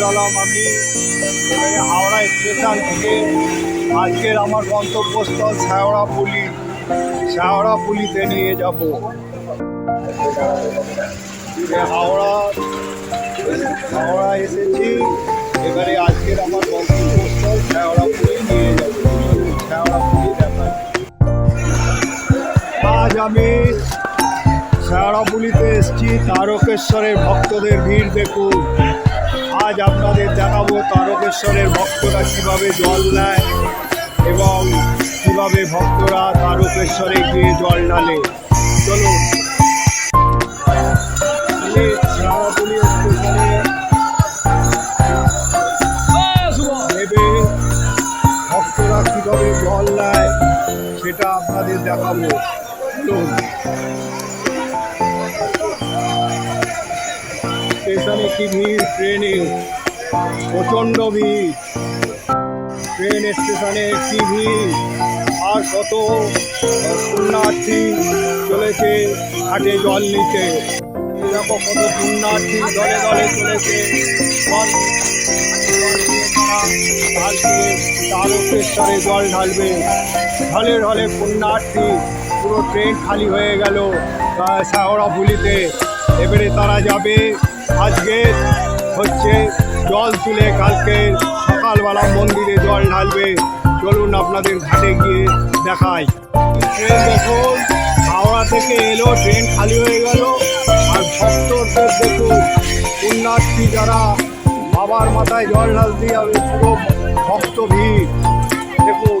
পৌঁছালাম আমি। হাওড়া স্টেশন থেকে আজকের আমার গন্তব্যস্থল শেওড়াপুলি শেওড়াপুলিতে নিয়ে যাব। হাওড়া হাওড়া এসেছি। এবারে আজকের আমার গন্তব্যস্থল শেওড়াপুলি নিয়ে যাব। শেওড়াপুলি দেখাচ্ছি আজ আমি শেওড়াপুলিতে এসেছি। তারকেশ্বরের ভক্তদের ভিড় দেখুন। আজ আপনাদের দেখাবো তারকেশ্বরের ভক্তরা কীভাবে জল নেয় এবং কীভাবে ভক্তরা তারকেশ্বরে গিয়ে জল ঢালে চলুন। ভক্তরা কীভাবে জল নেয় সেটা আপনাদের দেখাবো। চলুন। স্টেশনে কি ভিড় ট্রেনে প্রচণ্ড ভিড়। ট্রেন স্টেশনে কি ভিড় আর কত পুণ্যার্থী চলেছে ঘাটে জল নিতে। দেখো কত পুণ্যার্থী দলে দলে চলেছে। জল জল ঢালবে। ঢলে ঢলে পুণ্যার্থী, পুরো ট্রেন খালি হয়ে গেল শেওড়াফুলিতে এবারে তারা যাবে আজকে হচ্ছে জল তুলে কালকে সকালবেলা মন্দিরে জল ঢালবে। চলুন আপনাদের ঘাটে গিয়ে দেখাই। ট্রেন দেখুন, হাওড়া থেকে এলো, ট্রেন খালি হয়ে গেল। আর ভক্তদের দেখুন, পুণ্যার্থী যারা বাবার মাথায় জল ঢালতে যাবে, পুরো ভক্ত ভিড়। দেখুন,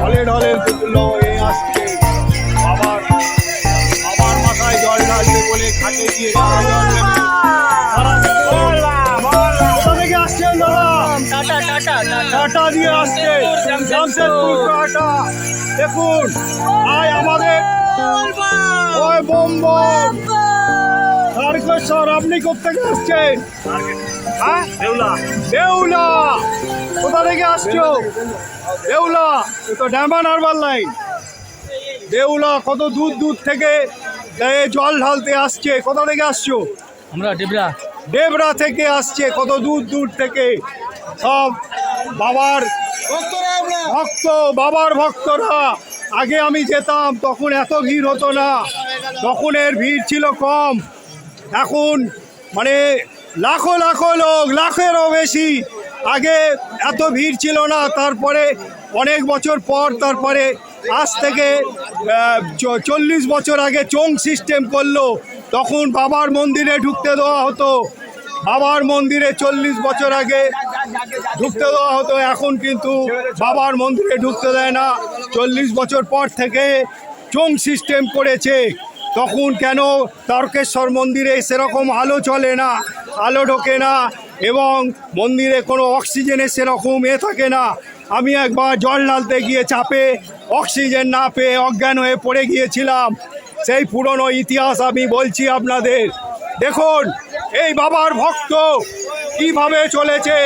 ঢলে ঢলে দুগুলো এ বলে ঘাটে গিয়ে টাটা টাটা টাটা। টাটা দিয়ে আসছে। জামশেদপুর টাটা। দেখুন আয় আমাদের। ওই তারকেশ্বর আপনি কোথেকে আসছেন? হ্যাঁ? দেউলা। দেউলা। কোথা থেকে আসছো? দেউলা। তো ড্যামান লাইন। দেউলা কত দূর দূর থেকে জল ঢালতে আসছে। কোথা থেকে আসছো? আমরা ডিবরা। ডেবরা থেকে আসছে কত দূর দূর থেকে? সব বাবার ভক্ত বাবার ভক্তরা। আগে আমি যেতাম তখন এত ভিড় হতো না। তখন এর ভিড় ছিল কম। এখন মানে লাখো লাখো লোক লাখেরও বেশি। আগে এত ভিড় ছিল না তারপরে অনেক বছর পর তারপরে আজ থেকে চল্লিশ বছর আগে চোং সিস্টেম করল। তখন বাবার মন্দিরে ঢুকতে দেওয়া হতো। বাবার মন্দিরে চল্লিশ বছর আগে ঢুকতে দেওয়া হতো। এখন কিন্তু বাবার মন্দিরে ঢুকতে দেয় না। চল্লিশ বছর পর থেকে চোং সিস্টেম করেছে। তখন কেন তারকেশ্বর মন্দিরে সেরকম আলো চলে না, আলো ঢোকে না, এবং মন্দিরে কোনো অক্সিজেনের সেরকম এ থাকে না? আমি একবার জল ঢালতে গিয়ে চাপে অক্সিজেন না পেয়ে অজ্ঞান হয়ে পড়ে গিয়েছিলাম। সেই পুরনো ইতিহাস আমি বলছি আপনাদের। দেখুন, এই বাবার ভক্ত কীভাবে চলেছে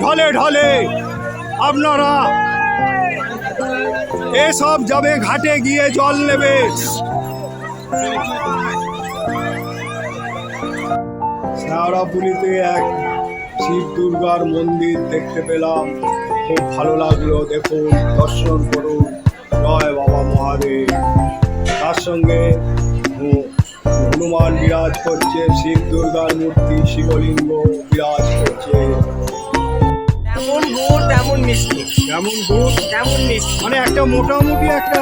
ঢলে ঢলে। আপনারা এসব যাবে ঘাটে গিয়ে জল নেবে। শেওড়াপুলিতে এক শিব দুর্গার মন্দির দেখতে পেলাম। খুব ভালো লাগল দেখুন দর্শন করুন। জয় বাবা মহাদেব। তার সঙ্গে হনুমান বিরাজ করছে শিব দুর্গার মূর্তি শিবলিঙ্গ বিরাজ করছে। তেমন গুড় তেমন মিষ্টি। কেমন দুধ তেমন মিষ্টি। মানে একটা মোটামুটি একটা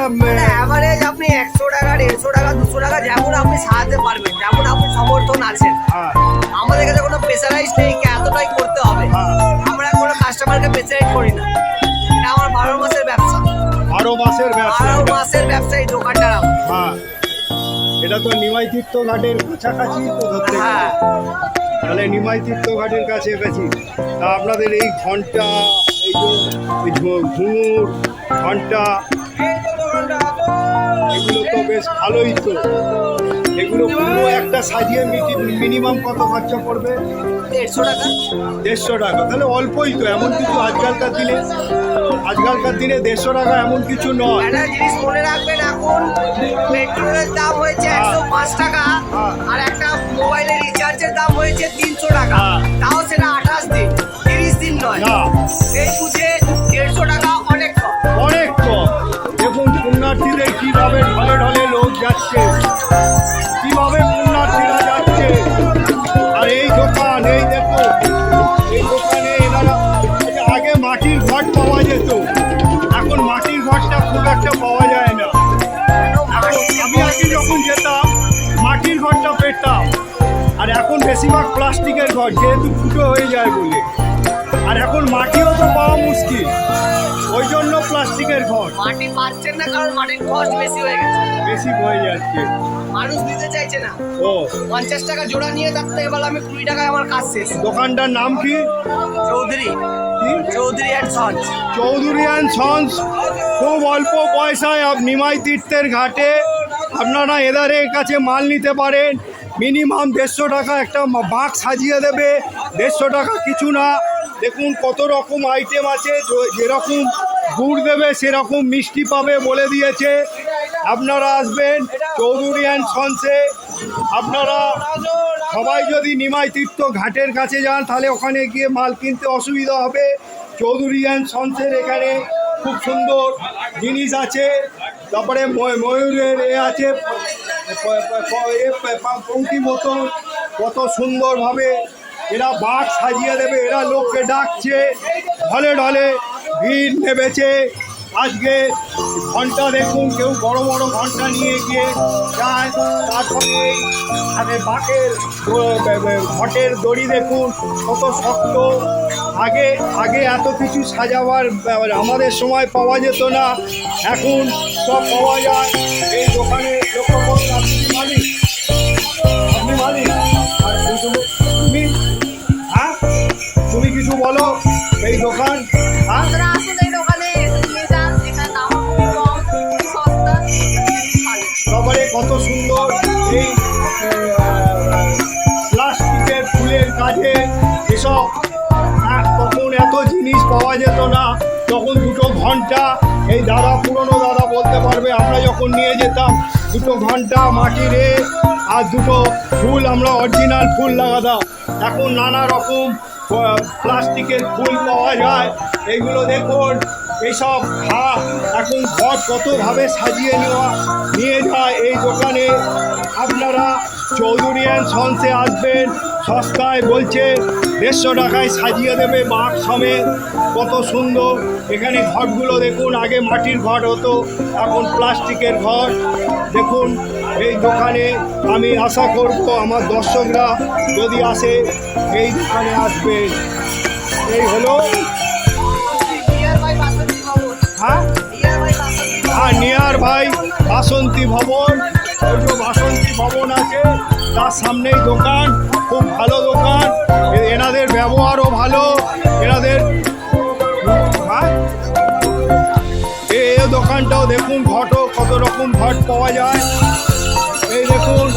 অ্যাভারেজ আপনি একশো টাকা দেড়শো টাকা দুশো টাকা যেমন আপনি সাজাতে পারবেন যেমন আপনি সমর্থন আছেন। হ্যাঁ। আমাদের কাছে কোনো প্রেসারাইজ হ্যাঁ এটা তো নিমাই তীর্থ ঘাটের কাছাকাছি তো ধরতে হ্যাঁ। তাহলে নিমাই তীর্থ ঘাটের কাছে গেছি। তা আপনাদের এই ঘণ্টা এই যে ঘুঙুর ঘণ্টা এগুলো তো বেশ ভালোই তো। এগুলো পুরো একটা সাজিয়ে মিনিমাম কত খরচা পড়বে? দেড়শো টাকা। দেড়শো টাকা। তাহলে অল্পই তো এমন কিছু আজকালকার দিনে আজকালকার দিনে দেড়শো টাকা এমন কিছু নয় একটা জিনিস মনে রাখবেন এখন পেট্রোলের দাম হয়েছে একশো পাঁচ টাকা হ্যাঁ। আর একটা মোবাইলের রিচার্জের দাম হয়েছে তিনশো টাকা হ্যাঁ। তাও সেটা আঠাশ দিন তিরিশ দিন নয়। সেই বুঝে বেশিরভাগ প্লাস্টিকের ঘর যেহেতু ফুটো হয়ে যায় বলে। আর এখন মাটিও তো পাওয়া মুশকিল। ওই জন্য প্লাস্টিকের ঘর। মাটি পাচ্ছেন না কারণ মাটির কস্ট বেশি হয়ে গেছে। বেশি হয়ে যাচ্ছে। মানুষ চাইছে না। ও। পঞ্চাশ টাকা জোড়া নিয়ে তার থেকে বলে আমি কুড়ি টাকায় আমার কাজ শেষ। দোকানটার নাম কি? চৌধুরী। কি? Chowdhury and sons Chowdhury and sons খুব অল্প পয়সায় আপ- নিমাই তীর্থের ঘাটে আপনারা এদারের কাছে মাল নিতে পারেন। মিনিমাম দেড়শো টাকা একটা বাঁক সাজিয়ে দেবে। দেড়শো টাকা কিছু না। দেখুন কত রকম আইটেম আছে। যেরকম গুড় দেবে, সেরকম মিষ্টি পাবে বলে দিয়েছে। আপনারা আসবেন চৌধুরী অ্যান্ড সন্সে। আপনারা সবাই যদি নিমাই তীর্থ ঘাটের কাছে যান, তাহলে ওখানে গিয়ে মাল কিনতে অসুবিধা হবে। চৌধুরী অ্যান্ড সন্সের এখানে খুব সুন্দর জিনিস আছে। তারপরে ময়ূরের এ আছে পঙ্কি মতন কত সুন্দরভাবে এরা বাঘ সাজিয়ে দেবে, এরা লোককে ডাকছে, ঢলে ঢলে ভিড় নেমেছে। আজকে ঘণ্টা দেখুন, কেউ বড় বড় ঘণ্টা নিয়ে গিয়ে যায়, তারপরে মানে বাঁকের দ- বে- বে- ঘটের দড়ি দেখুন, কত শক্ত। আগে আগে এত কিছু সাজাবার আমাদের সময় পাওয়া যেত না। এখন সব পাওয়া যায়। এই দোকানে লক্ষ্য আপনি মালিক? আপনি মালিক? এত জিনিস পাওয়া যেত না তখন দুটো ঘণ্টা, এই দাদা পুরনো দাদা বলতে পারবে, আমরা যখন নিয়ে যেতাম, দুটো ঘণ্টা মাটির আর দুটো ফুল আমরা অরিজিনাল ফুল লাগাতাম। এখন নানা রকম প্লাস্টিকের ফুল পাওয়া যায়, এইগুলো দেখুন, এইসব ঘা এখন ঘর কতভাবে সাজিয়ে নেওয়া, নিয়ে যায় এই দোকানে। আপনারা চৌধুরী অ্যান্ড সন্সে আসবেন সস্তায় বলছে দেড়শো টাকায় সাজিয়ে দেবে বাঘ সমেত কত সুন্দর। এখানে ঘরগুলো দেখুন আগে মাটির ঘর হতো এখন প্লাস্টিকের ঘর। দেখুন এই দোকানে আমি আশা করব আমার দর্শকরা যদি আসে এই দোকানে আসবেন এই হলো হ্যাঁ? বাসন্তী নিয়ার ভাই বাসন্তী ভবন। বাসন্তী ভবন আছে। তার সামনেই দোকান, খুব ভালো দোকান। এনাদের ব্যবহারও ভালো। এনাদের হ্যাঁ? এই দোকানটাও দেখুন ঘটও কত রকম ঘট পাওয়া যায়। এই দেখুন,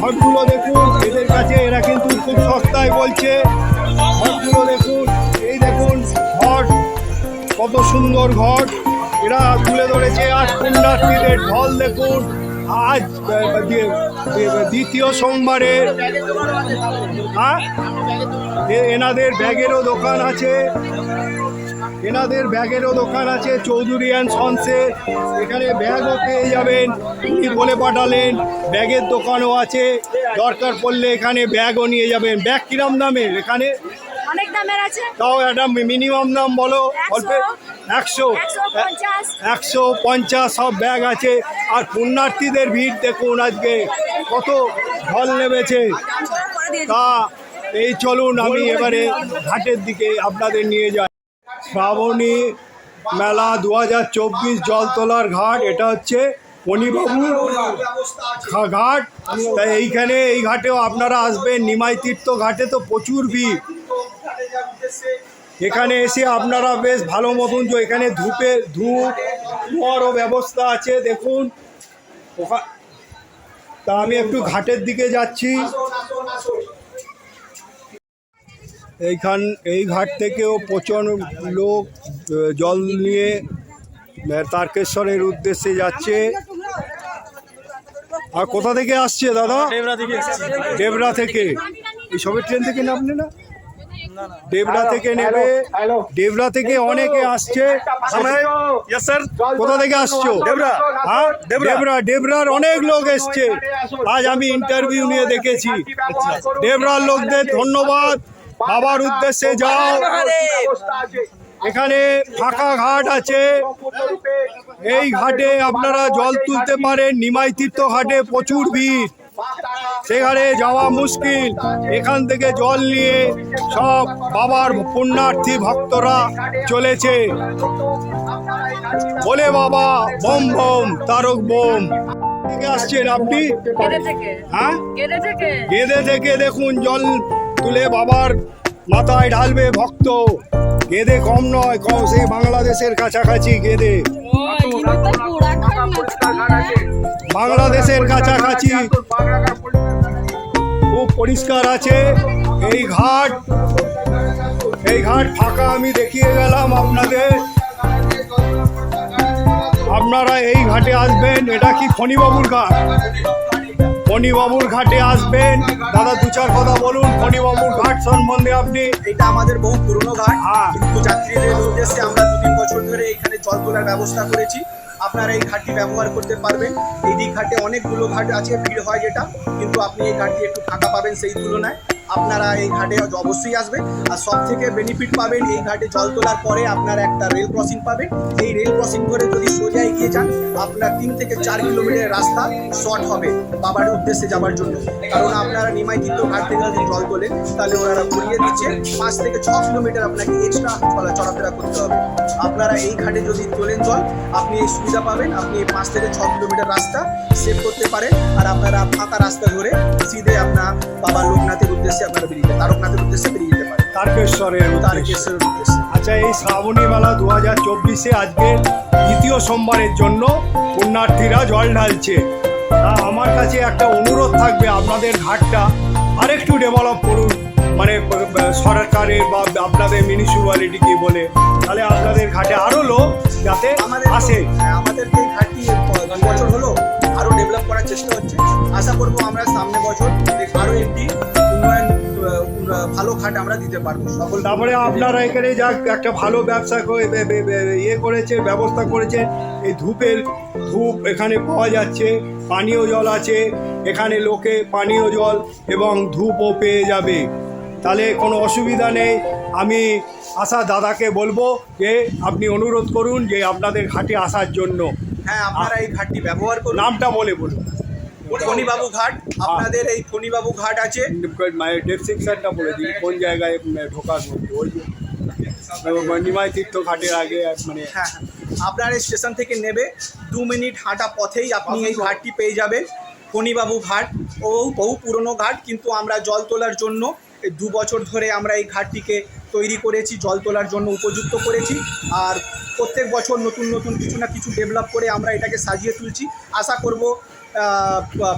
ঘটগুলো দেখুন, এদের কাছে এরা কিন্তু খুব সস্তায় বলছে। ঘটগুলো দেখুন, এই দেখুন, ঘট, কত সুন্দর ঘর এরা তুলে ধরেছে আর পুণ্যার্থীদের ঢল দেখুন। আজ দ্বিতীয় সোমবারের হ্যাঁ এনাদের ব্যাগেরও দোকান আছে। এনাদের ব্যাগেরও দোকান আছে, চৌধুরী অ্যান্ড সন্সে। এখানে ব্যাগও পেয়ে যাবেন। উনি বলে পাঠালেন, ব্যাগের দোকানও আছে। দরকার পড়লে এখানে ব্যাগও নিয়ে যাবেন। ব্যাগ কিরম দামের এখানে? অনেক দামের আছে। তাও একটা মিনিমাম দাম বলো অল্প একশো একশো পঞ্চাশ। সব ব্যাগ আছে। আর পুণ্যার্থীদের ভিড় দেখুন আজকে কত ঢল নেমেছে। তা এই চলুন আমি এবারে ঘাটের দিকে আপনাদের নিয়ে যাই। শ্রাবণী মেলা দু হাজার চব্বিশ জল তোলার ঘাট এটা হচ্ছে মণিবাবু ঘাট। তাই এইখানে এই ঘাটেও আপনারা আসবেন। নিমাই তীর্থ ঘাটে তো প্রচুর ভিড়। এখানে এসে আপনারা বেশ ভালো মতন তো এখানে ধূপে ধূপ ধোঁয়ারও ব্যবস্থা আছে দেখুন। তা আমি একটু ঘাটের দিকে যাচ্ছি। এইখান এই ঘাট থেকেও প্রচুর লোক জল নিয়ে তারকেশ্বরের উদ্দেশ্যে যাচ্ছে। আর কোথা থেকে আসছে দাদা? ডেবরা থেকে এই সবে ট্রেন থেকে নামলে না? ডেবরা থেকে নেবে। ডেবরা থেকে অনেকে আসছে। কোথা থেকে আসছো? হ্যাঁ? ডেবরা ডেবরার অনেক লোক এসছে। আজ আমি ইন্টারভিউ নিয়ে দেখেছি। ডেবরার লোকদের ধন্যবাদ। বাবার উদ্দেশ্যে যাও। এখানে ফাঁকা ঘাট আছে। এই ঘাটে আপনারা জল তুলতে পারেন। নিমাই তীর্থ ঘাটে প্রচুর ভিড়। সেখানে যাওয়া মুশকিল। এখান থেকে জল নিয়ে সব বাবার পুণ্যার্থী ভক্তরা চলেছে। বলে বাবা বম বম তারক বোম। থেকে আসছেন আপনি? হ্যাঁ? গেদে থেকে। দেখুন জল তুলে বাবার মাথায় ঢালবে ভক্ত। গেদে কম নয় কম সেই বাংলাদেশের কাছাকাছি গেদে। খান বাংলাদেশের কাছাকাছি। খুব পরিষ্কার আছে। এই ঘাট এই ঘাট ফাঁকা আমি দেখিয়ে গেলাম আপনাদের। আপনারা এই ঘাটে আসবেন এটা কি ফণিবাবুর ঘাট? ফণিবাবুর ঘাটে আসবেন। দাদা দু চার কথা বলুন ফণিবাবুর ঘাট সম্বন্ধে আপনি। এটা আমাদের বহু পুরনো ঘাট। হ্যাঁ। কিন্তু যাত্রীদের উদ্দেশ্যে আমরা দু তিন বছর ধরে এখানে জল তোলার ব্যবস্থা করেছি। আপনারা এই ঘাটটি ব্যবহার করতে পারবেন। এই দিক ঘাটে অনেকগুলো ঘাট আছে, ভিড় হয় যেটা, কিন্তু আপনি এই ঘাটটি একটু ফাঁকা পাবেন সেই তুলনায়। আপনারা এই ঘাটে অবশ্যই আসবেন আর সব থেকে বেনিফিট পাবেন এই ঘাটে জল তোলার পরে আপনারা একটা রেল ক্রসিং পাবেন। এই রেল ক্রসিং করে যদি সোজা এগিয়ে যান, আপনার তিন থেকে চার কিলোমিটার রাস্তা শর্ট হবে বাবার উদ্দেশ্যে যাওয়ার জন্য। কারণ আপনারা নিমাই তীর্থ ঘাট থেকে যদি জল তোলেন, তাহলে ওনারা ঘুরিয়ে দিচ্ছে, পাঁচ থেকে ছ কিলোমিটার আপনাকে এক্সট্রা চলা চলাফেরা করতে হবে। আপনারা এই ঘাটে যদি তোলেন জল, আপনি এই সুবিধা পাবেন, আপনি পাঁচ থেকে ছ কিলোমিটার রাস্তা সেভ করতে পারেন। আর আপনারা ফাঁকা রাস্তা ধরে সিধে আপনার বাবা লোকনাথের উদ্দেশ্যে বেরিয়ে যেতে পারেন তারকেশ্বরের তারকেশ্বরের উদ্দেশ্যে। আচ্ছা এই শ্রাবণী মেলা দু হাজার চব্বিশে আজকে দ্বিতীয় সোমবারের জন্য পুণ্যার্থীরা জল ঢালছে। আমার কাছে একটা অনুরোধ থাকবে আপনাদের ঘাটটা আরেকটু ডেভেলপ করুন। মানে সরকারের বা আপনাদের মিউনিসিপ্যালিটিকে বলে। তাহলে আপনাদের ঘাটে আরও লোক যাতে আমাদের আসে। হ্যাঁ, আমাদের এই ঘাটটি বছর হলো আরও ডেভেলপ করার চেষ্টা হচ্ছে। আশা করব আমরা সামনে বছর আরও একটি উন্নয়ন ভালো খাট আমরা দিতে পারব সকল তারপরে আপনারা এখানে যা একটা ভালো ব্যবসা ইয়ে করেছে ব্যবস্থা করেছে এই ধূপের ধূপ এখানে পাওয়া যাচ্ছে পানীয় জল আছে এখানে লোকে পানীয় জল এবং ধূপও পেয়ে যাবে। তাহলে কোনো অসুবিধা নেই আমি আশা দাদাকে বলব যে আপনি অনুরোধ করুন যে আপনাদের ঘাটে আসার জন্য। হ্যাঁ আপনারা এই ঘাটটি ব্যবহার করুন। নামটা বলে বলুন। ফণিবাবু ঘাট আপনাদের এই ফণিবাবু ঘাট আছে? ডেসক্রিপশনটা বলে দিন কোন জায়গায় ঢোকার মধ্যে ওই নিমাই তীর্থ ঘাটের আগে মানে হ্যাঁ আপনার এই স্টেশন থেকে নেবে দু মিনিট হাঁটা পথেই আপনি এই ঘাটটি পেয়ে যাবেন ফণিবাবু ঘাট। ও বহু পুরনো ঘাট কিন্তু আমরা জল তোলার জন্য এই দু বছর ধরে আমরা এই ঘাটটিকে তৈরি করেছি জল তোলার জন্য উপযুক্ত করেছি। আর প্রত্যেক বছর নতুন নতুন কিছু না কিছু ডেভেলপ করে আমরা এটাকে সাজিয়ে তুলছি। আশা করব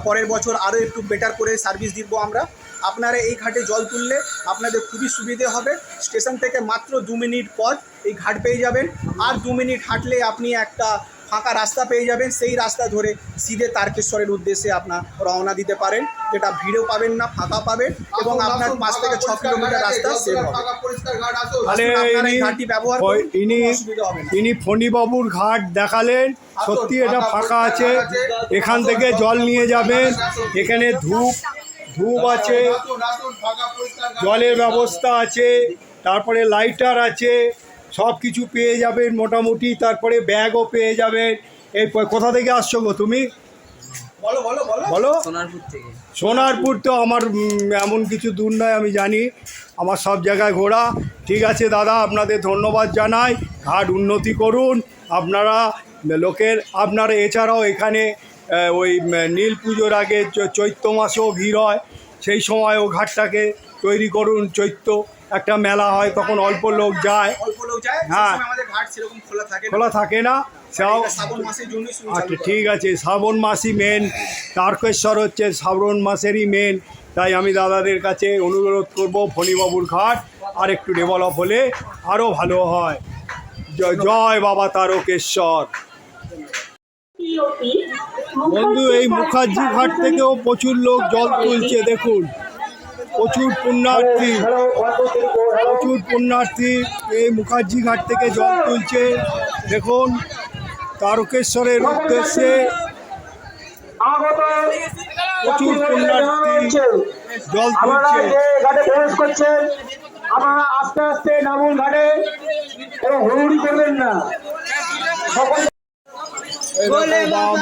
পরের বছর আরও একটু বেটার করে সার্ভিস দিব আমরা। আপনারা এই ঘাটে জল তুললে আপনাদের খুবই সুবিধে হবে। স্টেশন থেকে মাত্র দু মিনিট পথ এই ঘাট পেয়ে যাবেন। আর দু মিনিট হাঁটলে আপনি একটা ফাঁকা রাস্তা পেয়ে যাবেন সেই রাস্তা ধরে সিধে তারকেশ্বরের উদ্দেশ্যে আপনার রওনা দিতে পারেন। যেটা ভিড়ও পাবেন না ফাঁকা পাবেন এবং আপনার পাঁচ থেকে ছ কিলোমিটার রাস্তা সেভ হবে। ইনি ফণিবাবুর ঘাট দেখালেন সত্যি এটা ফাঁকা আছে এখান থেকে জল নিয়ে যাবেন এখানে ধূপ ধূপ আছে জলের ব্যবস্থা আছে তারপরে লাইটার আছে সব কিছু পেয়ে যাবেন মোটামুটি তারপরে ব্যাগও পেয়ে যাবেন। এই কোথা থেকে আসছো গো তুমি? বলো বলো বলো। বলো। সোনারপুর থেকে। সোনারপুর তো আমার এমন কিছু দূর নয় আমি জানি। আমার সব জায়গায় ঘোরা। ঠিক আছে দাদা আপনাদের ধন্যবাদ জানাই। ঘাট উন্নতি করুন। আপনারা লোকের আপনারা এছাড়াও এখানে ওই নীল পুজোর আগে চৈত্র মাসেও ভিড় হয়। সেই সময়ও ঘাটটাকে তৈরি করুন চৈত্র। একটা মেলা হয় তখন অল্প লোক যায়। অল্প লোক যায় হ্যাঁ। আমাদের ঘাট সেরকম খোলা থাকে না। খোলা থাকে না। চাও শ্রাবণ মাসের জন্য আচ্ছা ঠিক আছে শ্রাবণ মাসই মেন তারকেশ্বর হচ্ছে শ্রাবণ মাসেরই মেন তাই আমি দাদাদের কাছে অনুরোধ করব ফণিবাবুর ঘাট আর একটু ডেভেলপ হলে আরও ভালো হয়। জয় জয় বাবা তারকেশ্বর। বন্ধু এই মুখার্জি ঘাট থেকেও প্রচুর লোক জল তুলছে দেখুন। প্রচুর পুণ্যার্থী প্রচুর পুণ্যার্থী এই মুখার্জি ঘাট থেকে জল তুলছে। দেখুন তারকেশ্বরের উদ্দেশ্যে প্রচুর পুণ্যার্থী জল তুলছে। যে ঘাটে প্রবেশ করছেন আপনারা আস্তে আস্তে নামুন ঘাটে এবং হুড়ুড়ি করবেন না। সকল এই দেখো বাম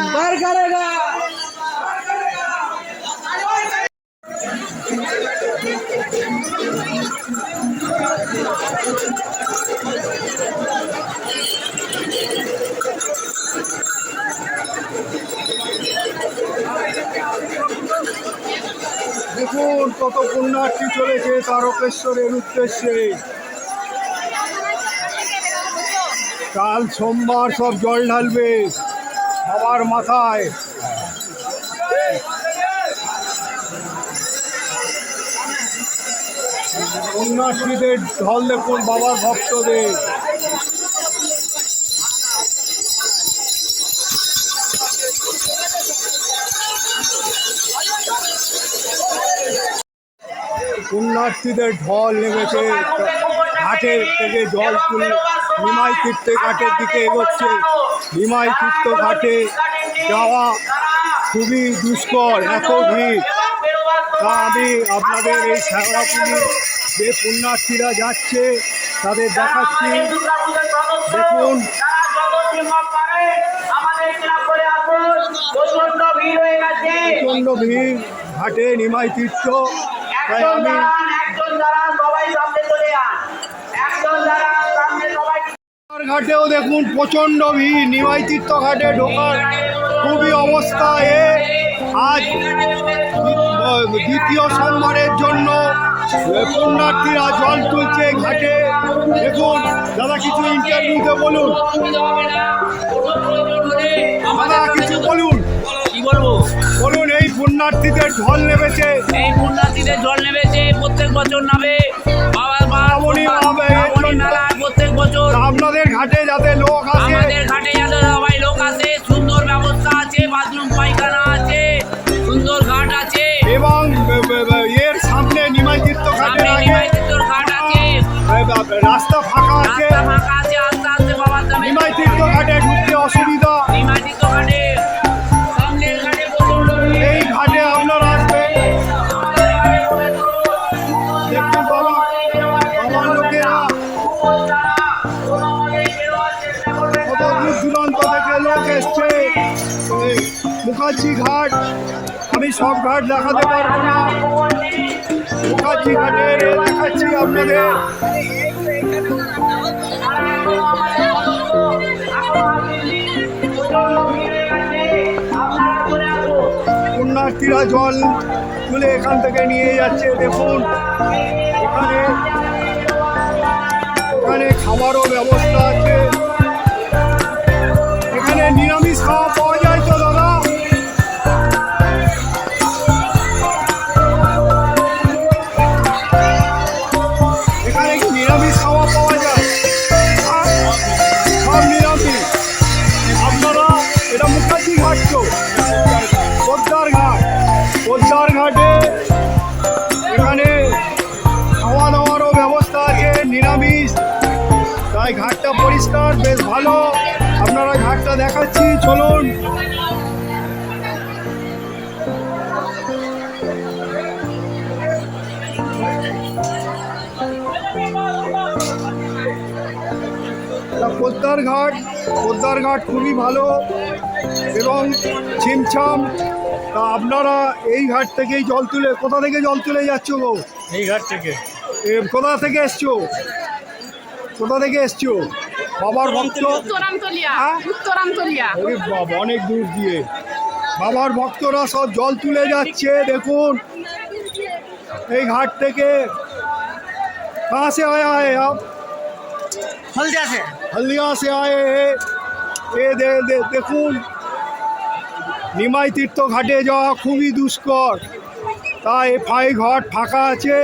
দেখুন কত পুণ্যার্থী চলেছে তারকেশ্বরের উদ্দেশ্যে। কাল সোমবার সব জল ঢালবে সবার মাথায়। পুণ্যার্থীদের ঢল দেখুন বাবার ভক্তদের। পুণ্যার্থীদের ঢল নেমেছে, ঘাটের থেকে জল তুলে নিমাই তীর্থে ঘাটের দিকে এগোচ্ছে। নিমাই তীর্থ ঘাটে যাওয়া খুবই দুষ্কর, এত ভিড়। তা আমি আপনাদের এই শ্যাওড়াপুলি যে পুণ্যার্থীরা যাচ্ছে তাদের দেখাচ্ছি। দেখুন। প্রচণ্ড ভিড় ঘাটে নিমাই তীর্থ। তাই আমি ঘাটেও দেখুন প্রচণ্ড ভিড়। নিমাই তীর্থ ঘাটে ঢোকার খুবই অবস্থা এ। আজ দ্বিতীয় সোমবারের জন্য পুণ্যার্থীরা জল তুলছে ঘাটে। দেখুন দাদা কিছু ইন্টারভিউতে বলুন। দাদা কিছু বলুন। কি বলব? বলুন এই পুণ্যার্থীদের ঢল নেমেছে। এই পুণ্যার্থীদের জল নেমেছে প্রত্যেক বছর নামে। দেখাতে পারব না আপনাদের। পুণ্যার্থীরা জল তুলে এখান থেকে নিয়ে যাচ্ছে দেখুন এখানে এখানে খাবারও ব্যবস্থা আছে তাই ঘাটটা পরিষ্কার বেশ ভালো। আপনারা ঘাটটা দেখাচ্ছি চলুন। তা পদ্মার ঘাট পদ্মার ঘাট খুবই ভালো এবং ছিমছাম। তা আপনারা এই ঘাট থেকেই জল তুলে কোথা থেকে জল তুলে যাচ্ছ গো? এই ঘাট থেকে। এ, কোথা থেকে এসছো? কোথা থেকে এসছো বাবার ভক্ত উত্তরামতলিয়া হ্যাঁ? উত্তরামতলিয়া ওরে বাবা অনেক দূর দিয়ে বাবার ভক্তরা সব জল তুলে যাচ্ছে দেখুন এই ঘাট থেকে कहाँ से आया है आप হলদিয়া আছে हल्दिया से आए हैं এ দে- দে- দেখুন নিমাই তীর্থ ঘাটে যাওয়া খুবই দুষ্কর তাই ফাই ঘাট ফাঁকা আছে।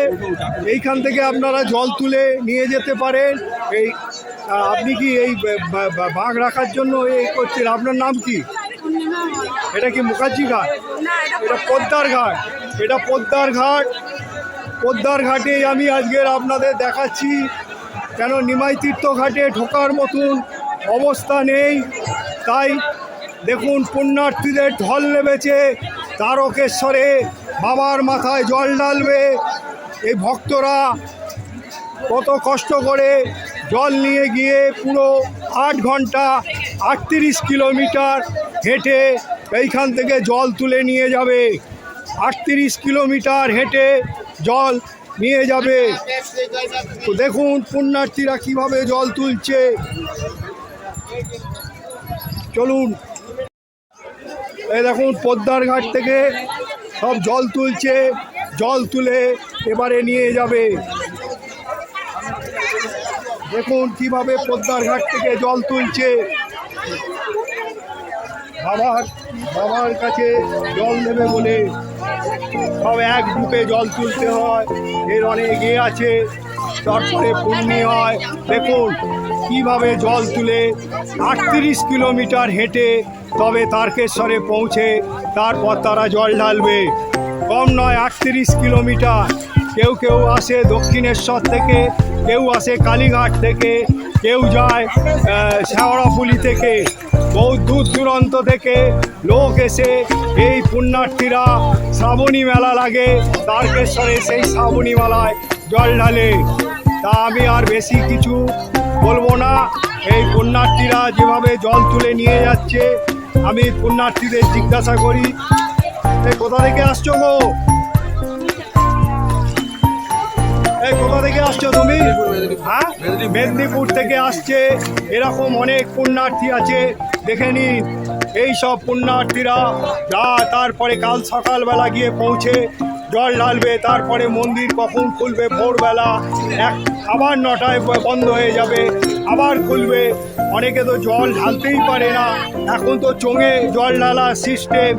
এইখান থেকে আপনারা জল তুলে নিয়ে যেতে পারেন। এই আপনি কি এই বাঘ রাখার জন্য এই করছেন? আপনার নাম কি? এটা কি মুখার্জি ঘাট? এটা পদ্মার ঘাট। এটা পদ্মার ঘাট। পদ্মার ঘাটে আমি আজকের আপনাদের দেখাচ্ছি, কেন নিমাই তীর্থ ঘাটে ঢোকার মতন অবস্থা নেই। তাই দেখুন, পুণ্যার্থীদের ঢল নেমেছে তারকেশ্বরে। বাবার মাথায় জল ঢালবে। এই ভক্তরা কত কষ্ট করে জল নিয়ে গিয়ে পুরো আট ঘণ্টা আটত্রিশ কিলোমিটার হেঁটে এইখান থেকে জল তুলে নিয়ে যাবে। আটত্রিশ কিলোমিটার হেঁটে জল নিয়ে যাবে। তো দেখুন পুণ্যার্থীরা কীভাবে জল তুলছে। চলুন। এই দেখুন পদ্মার ঘাট থেকে সব জল তুলছে, জল তুলে এবারে নিয়ে যাবে। দেখুন কীভাবে পদ্মার ঘাট থেকে জল তুলছে। বাবার বাবার কাছে জল দেবে বলে। সব এক বুকে জল তুলতে হয়। এর অনেক এ আছে। তারপরে পূর্ণি হয়। দেখুন কীভাবে জল তুলে আটত্রিশ কিলোমিটার হেঁটে তবে তারকেশ্বরে পৌঁছে তারপর তারা জল ঢালবে। কম নয় আটত্রিশ কিলোমিটার। কেউ কেউ আসে দক্ষিণেশ্বর থেকে কেউ আসে কালীঘাট থেকে কেউ যায় আহ, শেওড়াফুলি থেকে। বহু দূর দূরান্ত থেকে লোক এসে এই পুণ্যার্থীরা শ্রাবণী মেলা লাগে। তারকেশ্বরে সেই শ্রাবণী মেলায় জল ঢালে। তা আমি আর বেশি কিছু বলব না। এই পুণ্যার্থীরা যেভাবে জল তুলে নিয়ে যাচ্ছে, আমি পুণ্যার্থীদের জিজ্ঞাসা করি, এই কোথা থেকে আসছো গো? এই কোথা থেকে আসছো তুমি? হ্যাঁ মেদিনীপুর থেকে আসছে। এরকম অনেক পুণ্যার্থী আছে, দেখে নিন। এই সব পুণ্যার্থীরা যা তারপরে কাল সকালবেলা গিয়ে পৌঁছে জল ঢালবে, তারপরে মন্দির কখন খুলবে ভোরবেলা? এক, আবার নটায় বন্ধ হয়ে যাবে, আবার খুলবে। অনেকে তো জল ঢালতেই পারে না। এখন তো চোঙে জল ঢালা সিস্টেম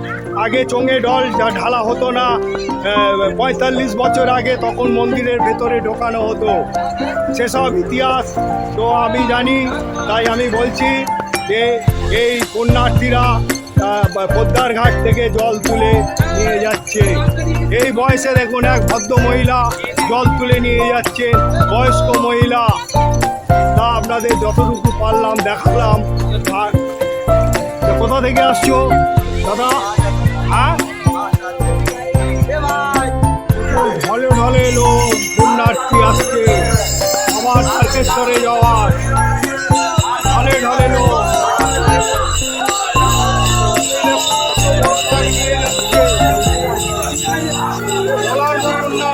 আগে চোঙে জল ঢালা হতো না। পঁয়তাল্লিশ বছর আগে তখন মন্দিরের ভেতরে ঢোকানো হতো। সেসব ইতিহাস তো আমি জানি, তাই আমি বলছি যে এই পুণ্যার্থীরা পদ্মার ঘাট থেকে জল তুলে নিয়ে যাচ্ছে। এই বয়সে দেখুন এক ভদ্র মহিলা জল তুলে নিয়ে যাচ্ছে, বয়স্ক মহিলা। তা আপনাদের যতটুকু পারলাম, দেখালাম। আর কোথা থেকে আসছো? দাদা? হ্যাঁ? ঢলে ঢলে লোক পুণ্যার্থী আসছে। আমার তারকেশ্বরে যাওয়ার।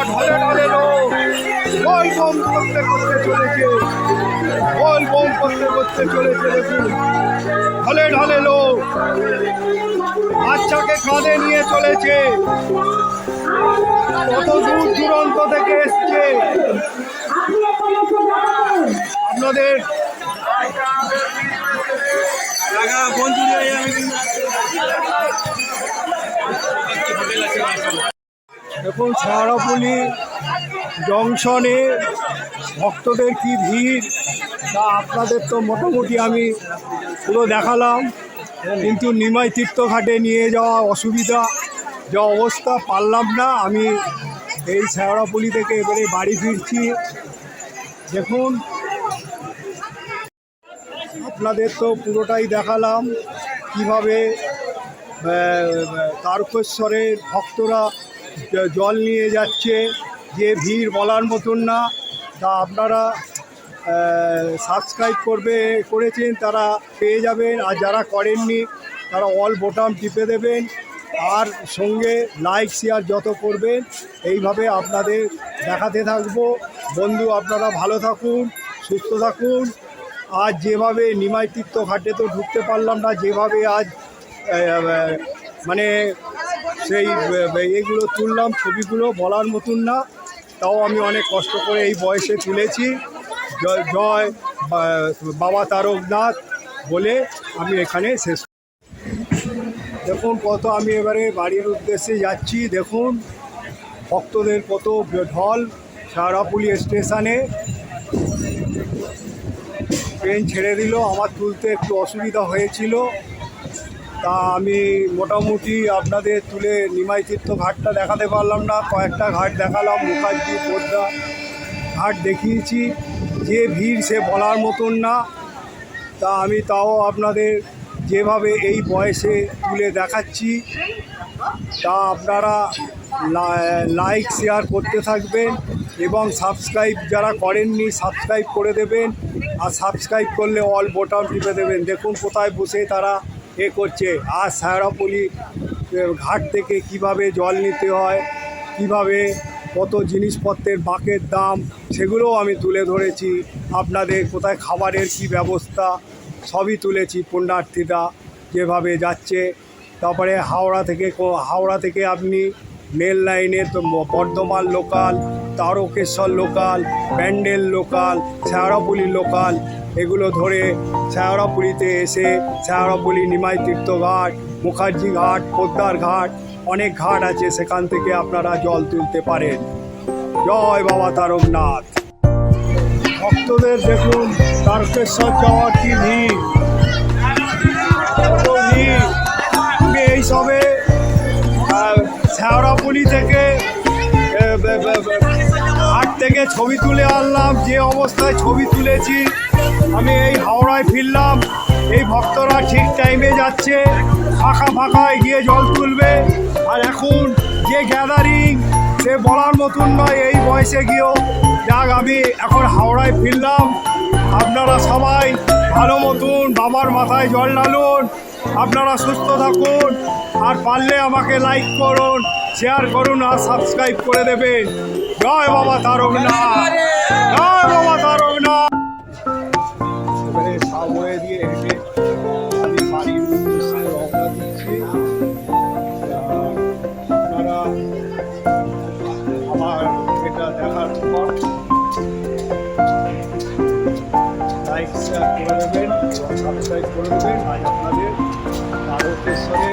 ঢলে ঢলে লোক বল বম করতে করতে চলেছে বল বম করতে করতে চলেছে দেখুন ঢলে ঢলে লোক বাচ্চাকে কাঁধে নিয়ে চলেছে কত দূর দূরান্ত থেকে এসছে আপনাদের দেখুন সারাপুলি জংশনে ভক্তদের কি ভিড়, তা আপনাদের তো মোটামুটি আমি পুরো দেখালাম। কিন্তু নিমাই তীর্থঘাটে নিয়ে যাওয়া অসুবিধা, যা অবস্থা পারলাম না। আমি এই শেওড়াপুলি থেকে এবারে বাড়ি ফিরছি। দেখুন, আপনাদের তো পুরোটাই দেখালাম, কীভাবে তারকেশ্বরের ভক্তরা জল নিয়ে যাচ্ছে, যে ভিড় বলার মতন না। তা আপনারা সাবস্ক্রাইব করবে, করেছেন, তারা পেয়ে যাবেন। আর যারা করেননি, তারা অল বোটাম টিপে দেবেন। আর সঙ্গে লাইক শেয়ার যত করবেন, এইভাবে আপনাদের দেখাতে থাকব। বন্ধু, আপনারা ভালো থাকুন, সুস্থ থাকুন। আজ যেভাবে নিমাই তীর্থ ঘাটে তো ঢুকতে পারলাম না, যেভাবে আজ মানে সেই এগুলো তুললাম, ছবিগুলো বলার মতন না। তাও আমি অনেক কষ্ট করে এই বয়সে তুলেছি। জয় জয় বাবা তারকনাথ বলে আমি এখানে শেষ দেখুন কত আমি এবারে বাড়ির উদ্দেশ্যে যাচ্ছি। দেখুন, ভক্তদের কত ঢল সারাপুলি স্টেশনে। ট্রেন ছেড়ে দিল, আমার তুলতে একটু অসুবিধা হয়েছিল। তা আমি মোটামুটি আপনাদের তুলে নিমাই তীর্থ ঘাটটা দেখাতে পারলাম না, কয়েকটা ঘাট দেখালাম, মুখার্জি পোদ্দা ঘাট দেখিয়েছি। যে ভিড় সে বলার মতন না। তা আমি তাও আপনাদের যেভাবে এই বয়সে তুলে দেখাচ্ছি, তা আপনারা লাইক, শেয়ার করতে থাকবেন এবং সাবস্ক্রাইব যারা করেননি, সাবস্ক্রাইব করে দেবেন। আর সাবস্ক্রাইব করলে অল বোটাম টিপে দেবেন। দেখুন কোথায় বসে তারা এ করছে। আর সায়রাপলি ঘাট থেকে কীভাবে জল নিতে হয়, কীভাবে কত জিনিসপত্রের বাঁকের দাম, সেগুলোও আমি তুলে ধরেছি। আপনাদের কোথায় খাবারের কি ব্যবস্থা, সবই তুলেছি পুণ্যার্থীরা যেভাবে যাচ্ছে। তারপরে হাওড়া থেকে হাওড়া থেকে আপনি মেল লাইনে Bardhaman local Tarakeswar local Bandel local Sheoraphuli local এগুলো ধরে শেওড়াপুলিতে এসে শেওড়াপুলি নিমাই তীর্থ ঘাট, মুখার্জি ঘাট, পোদ্দার ঘাট, অনেক ঘাট আছে সেখান থেকে আপনারা জল তুলতে পারেন। জয় বাবা তারকনাথ। ভক্তদের দেখুন, তারকেশ্বর যাওয়ার কি ভিড়? এই সবে শেওড়াপুলি থেকে হাট থেকে ছবি তুলে আনলাম, যে অবস্থায় ছবি তুলেছি আমি এই হাওড়ায় ফিরলাম। এই ভক্তরা ঠিক টাইমে যাচ্ছে। ফাঁকা ফাঁকায় গিয়ে জল তুলবে। আর এখন যে গ্যাদারিং সে বলার মতন নয়, এই বয়সে গিয়েও। যাক, আমি এখন হাওড়ায় ফিরলাম। আপনারা সবাই ভালো মতন বাবার মাথায় জল ঢালুন। আপনারা সুস্থ থাকুন। আর পারলে আমাকে লাইক করুন শেয়ার করুন আর সাবস্ক্রাইব করে দেবেন। জয় বাবা তারকনাথ। জয় বাবা তারকনাথ। এবারে সাবওয়ে দিয়ে হেঁটে আমি বাড়ির উদ্দেশ্যে রওনা আমার এটা দেখার পর লাইক শেয়ার করে দেবেন এবং সাবস্ক্রাইব করে দেবেন আজ আপনাদের ভারতেশ্বরে